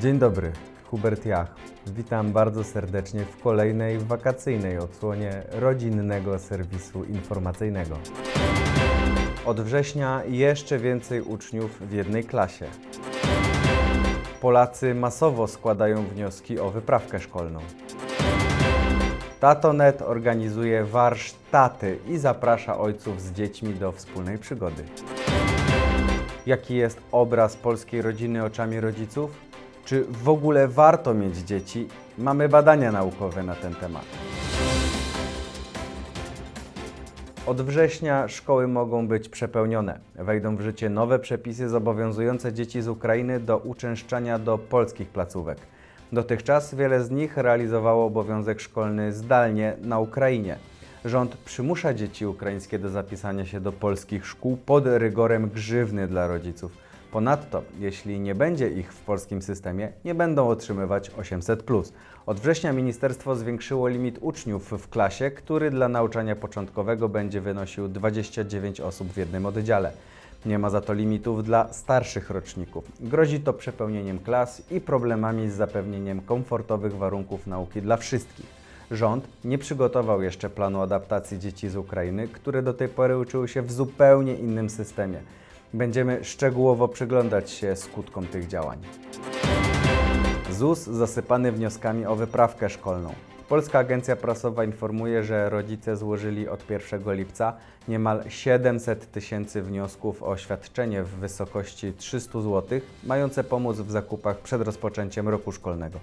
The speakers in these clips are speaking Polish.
Dzień dobry, Hubert Jach. Witam bardzo serdecznie w kolejnej wakacyjnej odsłonie rodzinnego serwisu informacyjnego. Od września jeszcze więcej uczniów w jednej klasie. Polacy masowo składają wnioski o wyprawkę szkolną. Tatonet organizuje warsztaty i zaprasza ojców z dziećmi do wspólnej przygody. Jaki jest obraz polskiej rodziny oczami rodziców? Czy w ogóle warto mieć dzieci? Mamy badania naukowe na ten temat. Od września szkoły mogą być przepełnione. Wejdą w życie nowe przepisy zobowiązujące dzieci z Ukrainy do uczęszczania do polskich placówek. Dotychczas wiele z nich realizowało obowiązek szkolny zdalnie na Ukrainie. Rząd przymusza dzieci ukraińskie do zapisania się do polskich szkół pod rygorem grzywny dla rodziców. Ponadto, jeśli nie będzie ich w polskim systemie, nie będą otrzymywać 800. Od września ministerstwo zwiększyło limit uczniów w klasie, który dla nauczania początkowego będzie wynosił 29 osób w jednym oddziale. Nie ma za to limitów dla starszych roczników. Grozi to przepełnieniem klas i problemami z zapewnieniem komfortowych warunków nauki dla wszystkich. Rząd nie przygotował jeszcze planu adaptacji dzieci z Ukrainy, które do tej pory uczyły się w zupełnie innym systemie. Będziemy szczegółowo przyglądać się skutkom tych działań. ZUS zasypany wnioskami o wyprawkę szkolną. Polska Agencja Prasowa informuje, że rodzice złożyli od 1 lipca niemal 700 tysięcy wniosków o świadczenie w wysokości 300 zł, mające pomóc w zakupach przed rozpoczęciem roku szkolnego.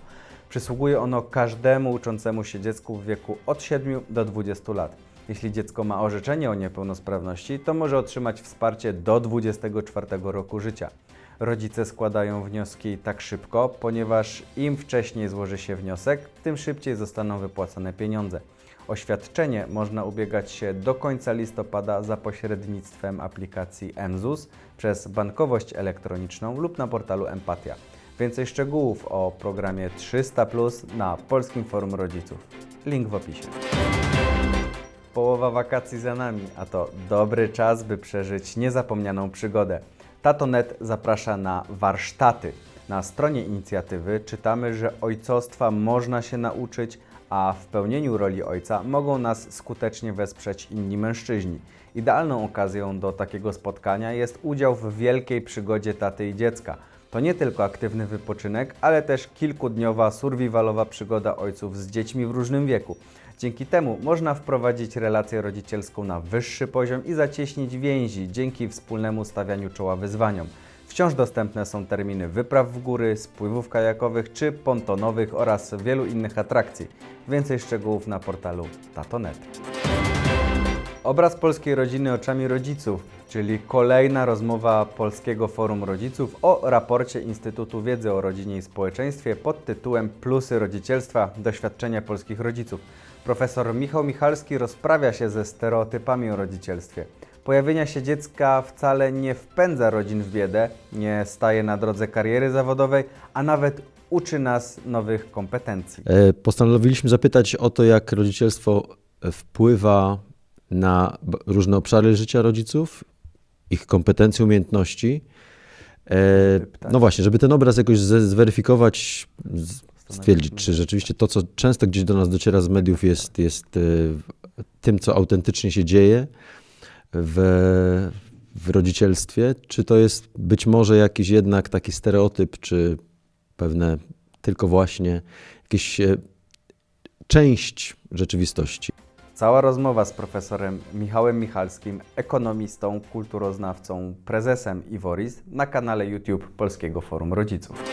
Przysługuje ono każdemu uczącemu się dziecku w wieku od 7 do 20 lat. Jeśli dziecko ma orzeczenie o niepełnosprawności, to może otrzymać wsparcie do 24 roku życia. Rodzice składają wnioski tak szybko, ponieważ im wcześniej złoży się wniosek, tym szybciej zostaną wypłacone pieniądze. O świadczenie można ubiegać się do końca listopada za pośrednictwem aplikacji MZUS przez bankowość elektroniczną lub na portalu Empatia. Więcej szczegółów o programie 300 na Polskim Forum Rodziców. Link w opisie. Połowa wakacji za nami, a to dobry czas, by przeżyć niezapomnianą przygodę. Tatonet zaprasza na warsztaty. Na stronie inicjatywy czytamy, że ojcostwa można się nauczyć, a w pełnieniu roli ojca mogą nas skutecznie wesprzeć inni mężczyźni. Idealną okazją do takiego spotkania jest udział w wielkiej przygodzie taty i dziecka. To nie tylko aktywny wypoczynek, ale też kilkudniowa survivalowa przygoda ojców z dziećmi w różnym wieku. Dzięki temu można wprowadzić relację rodzicielską na wyższy poziom i zacieśnić więzi dzięki wspólnemu stawianiu czoła wyzwaniom. Wciąż dostępne są terminy wypraw w góry, spływów kajakowych czy pontonowych oraz wielu innych atrakcji. Więcej szczegółów na portalu Tatonet. Obraz polskiej rodziny oczami rodziców, czyli kolejna rozmowa Polskiego Forum Rodziców o raporcie Instytutu Wiedzy o Rodzinie i Społeczeństwie pod tytułem Plusy rodzicielstwa doświadczenia polskich rodziców. Profesor Michał Michalski rozprawia się ze stereotypami o rodzicielstwie. Pojawienia się dziecka wcale nie wpędza rodzin w biedę, nie staje na drodze kariery zawodowej, a nawet uczy nas nowych kompetencji. E, Postanowiliśmy zapytać o to, jak rodzicielstwo wpływa na różne obszary życia rodziców, ich kompetencje, umiejętności. E. No właśnie, żeby ten obraz jakoś zweryfikować, stwierdzić, czy rzeczywiście to, co często gdzieś do nas dociera z mediów, jest, jest e, tym, co autentycznie się dzieje w, w rodzicielstwie, czy to jest być może jakiś jednak taki stereotyp, czy pewne tylko właśnie jakieś e, część rzeczywistości. Cała rozmowa z profesorem Michałem Michalskim, ekonomistą, kulturoznawcą, prezesem Iworis na kanale YouTube Polskiego Forum Rodziców.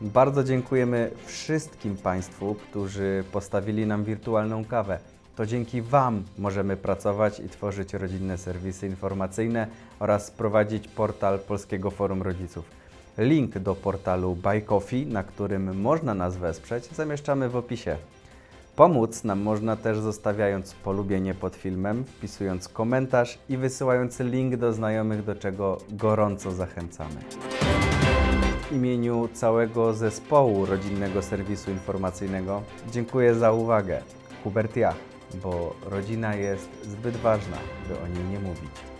Bardzo dziękujemy wszystkim Państwu, którzy postawili nam wirtualną kawę. To dzięki Wam możemy pracować i tworzyć rodzinne serwisy informacyjne oraz prowadzić portal Polskiego Forum Rodziców. Link do portalu Buy Coffee, na którym można nas wesprzeć, zamieszczamy w opisie. Pomóc nam można też zostawiając polubienie pod filmem, wpisując komentarz i wysyłając link do znajomych, do czego gorąco zachęcamy. W imieniu całego zespołu rodzinnego serwisu informacyjnego dziękuję za uwagę. Hubert Jach, bo rodzina jest zbyt ważna, by o niej nie mówić.